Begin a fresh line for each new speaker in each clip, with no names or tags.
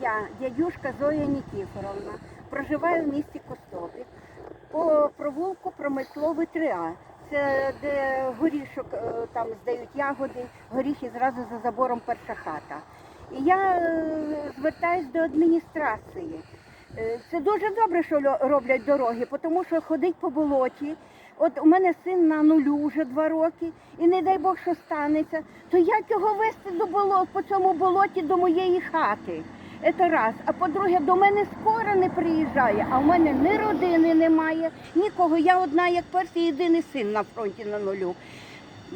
Я, дядюшка Зоя Нікіфоровна, проживаю в місті Костопі по провулку Промисловий 3А. Це де горішок, е, там здають ягоди, горіхи зразу за забором перша хата. І я е, звертаюсь до адміністрації. Е, Це дуже добре, що роблять дороги, тому що ходить по болоті. От у мене син на нулю вже два роки, і не дай Бог, що станеться, то як його вести до болот, по цьому болоті до моєї хати? Це раз. А по-друге, до мене скоро не приїжджає, а в мене ні родини немає, нікого. Я одна, як перший єдиний син на фронті на нулю.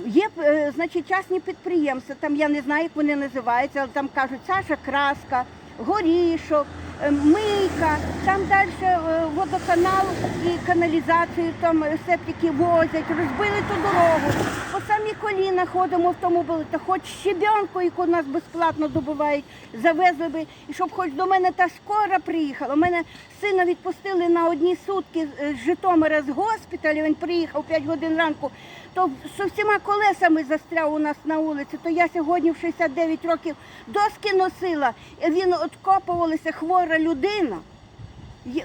Є е, значить, частні підприємства, там я не знаю, як вони називаються, але там кажуть Саша Краска, Горішок, е, Мийка, там далі е, водоканал і каналізацію, там септики возять, розбили ту дорогу. Коліна ходимо в тому болоті, хоч щебенку, яку нас безплатно добувають, завезли би, і щоб хоч до мене та скора приїхала. У мене сина відпустили на одні сутки е, з Житомира з госпіталю, він приїхав 5 годин ранку, то з всіма колесами застряв у нас на вулиці, то я сьогодні в 69 років доски носила, і він откопувалася хвора людина.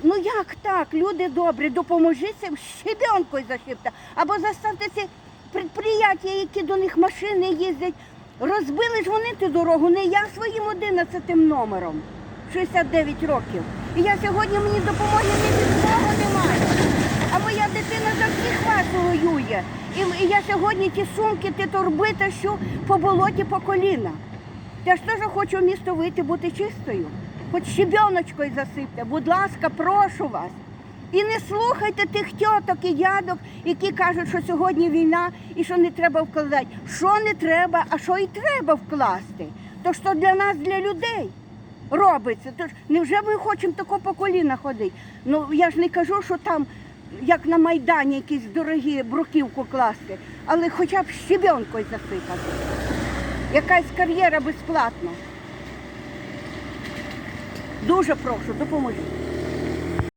Ну як так, люди добрі, допоможіть цим щебенкою зашибте. Або заставте ці підприємства, які до них машини їздять. Розбили ж вони ту дорогу, не я своїм 11 номером, 69 років. І я сьогодні мені допомоги ні від кого немає. А моя дитина за всіх вас воює. І, я сьогодні ті сумки, ті торби тащу по болоті по коліна. Я ж теж хочу в місто вийти, бути чистою. Хоч щебеночкою засипте, будь ласка, прошу вас. І не слухайте тих тьоток і дядок, які кажуть, що сьогодні війна і що не треба вкладати. Що не треба, а що і треба вкласти. То що для нас, для людей робиться. Тож невже ми хочемо тако по коліна ходити? Ну я ж не кажу, що там, як на Майдані, якісь дорогі бруківку класти, але хоча б щебенкою засипати. Якась кар'єра безплатна. Дуже прошу, допоможіть.